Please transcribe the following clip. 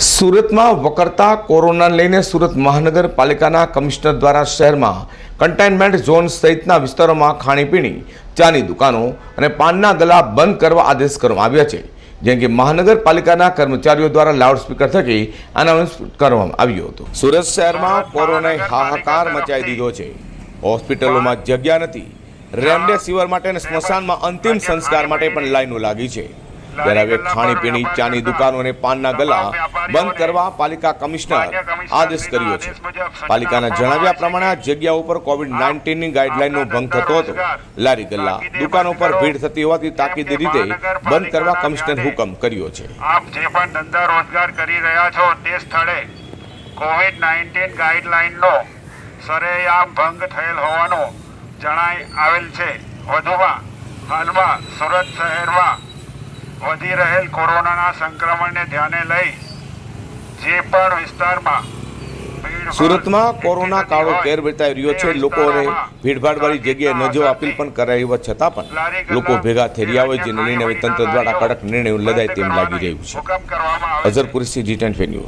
સુરતમાં વકરતા કોરોનાને લઈને સુરત મહાનગરપાલિકાના કમિશનર દ્વારા શહેરમાં કન્ટેનમેન્ટ ઝોન સહિતના વિસ્તારોમાં ખાણીપીણી, ચાની દુકાનો અને પાનના ગલા બંધ કરવા આદેશ કરવામાં આવ્યા છે, જેમ કે મહાનગરપાલિકાના કર્મચારીઓ દ્વારા લાઉડસ્પીકર થકી અનાઉન્સ કરવામાં આવ્યું હતું. સુરત શહેરમાં કોરોનાએ હાહાકાર મચાવી દીધો છે. હોસ્પિટલોમાં જગ્યા નથી. રેમડેસિવિર માટે અને સ્મશાનમાં અંતિમ સંસ્કાર માટે પણ લાઈનો લાગી છે. ત્યારે હવે ખાણીપીણી, ચાની દુકાનો અને પાનના ગલા બંધ કરવા પાલિકા કમિશનર આદેશ કર્યો છે. પાલિકાના જણાવ્યા પ્રમાણે આ જગ્યા ઉપર કોવિડ નાઇન્ટીનની ગાઈડલાઈનનો ભંગ થતો હતો. લારી ગલ્લા દુકાનો પર ભીડ થતી હોવાથી તાકીદી રીતે બંધ કરવા કમિશનર હુકમ કર્યો છે. આપ જે પણ ધંધા રોજગાર કરી રહ્યા છો તે સ્થળે કોવિડ નાઇન્ટીન ગાઈડલાઇનનો સરેઆમ ભંગ થયેલ હોવાનું જણાઈ આવેલ છે. વધુમાં હાલમાં સુરત શહેરમાં વધી રહેલ કોરોનાના સંક્રમણને ધ્યાને લઈ જે પણ વિસ્તારમાં સુરતમાં કોરોના કાળો કેર વર્તાઈ રહ્યો છે. લોકોને ભીડભાડવાળી જગ્યાએ ન જવા અપીલ પણ કરાઈ હોવા છતાં પણ લોકો ભેગા થઈ રહ્યા હોય જેને લઈને હવે તંત્ર દ્વારા કડક નિર્ણયો લદાય તેમ લાગી રહ્યું છે. અઝરપુરી આવે છે.